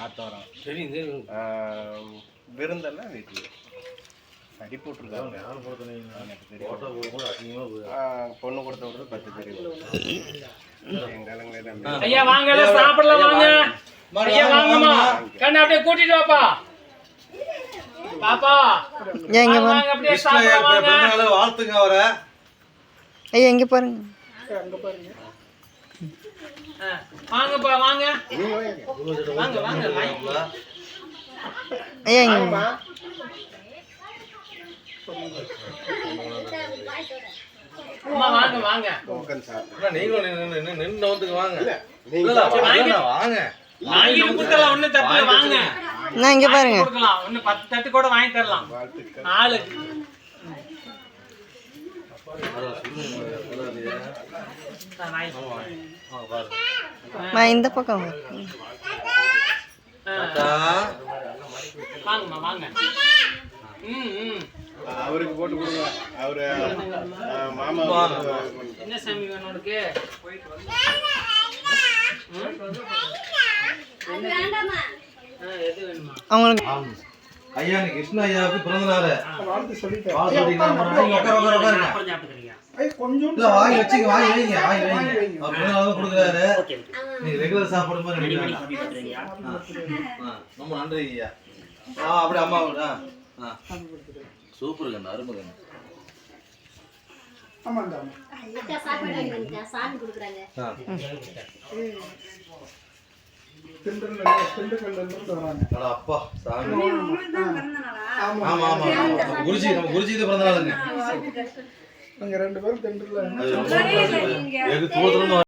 ஆத்தோரம் ஆஹ், விருந்தெல்லாம் வீட்டில் அடி போட்டிருக்காங்க. பொண்ணு கொடுத்த விடுறது பத்து தெரியும் ஐயா வாங்க சாப்பிடலாம் வாங்க. ஐயா வாங்கம்மா. கண்ணு அப்படியே கூட்டிட்டு வாப்பா. பாப்பா. அப்படியே சாப்பிடலாம் வாங்க. வாழ்த்துங்க அவரை. ஐயா இங்க பாருங்க. ஆ, வாங்கப்பா வாங்க. வாங்க வாங்க வாங்க. வாங்க. வாங்க நீங்களும் நின்னு வந்துங்க வாங்க. வாங்க. வாங்க. கொடுக்கலாம் ஒண்ணும் தப்பு வாங்க. நான் இங்க பாருங்க. வாங்கி கொடுக்கலாம் ஒண்ணு பத்து தட்டு கூட வாங்கி தரலாம். ஆளுக்கு. நான் இந்த பக்கம் வாங்கம்மா வாங்க. அவருக்கு போட்டு கொடுங்க. அவரு மாமா என்ன சாமி வேணும் உனக்கு? அவங்களுக்கு ஆம். ஐயா கிருஷ்ண ஐயாவுக்கு பிறந்த நாள் வாழ்த்து சாப்பிட்டுக்கிறீங்க இல்ல, வாங்கி வச்சுங்க, வாங்கி வைங்க, வாங்கி வைங்க. அவர் பிறந்த நாள் தான் கொடுக்குறாரு. நீங்க ரெகுலர் சாப்பிடும் போது ரொம்ப நன்றி ஐயா. ஆ அப்படி அம்மா ஆ. சூப்பர் கண்ணு அருமை கண்ணு சாமி. கொடுக்குறாங்க ஆ. அட அப்பா சாமி ஆமா ஆமா. ஆமா. குருஜி நம்ம குருஜி தான் பிறந்த நாளுங்க நீங்க ரெண்டு பேரும் தெண்டுல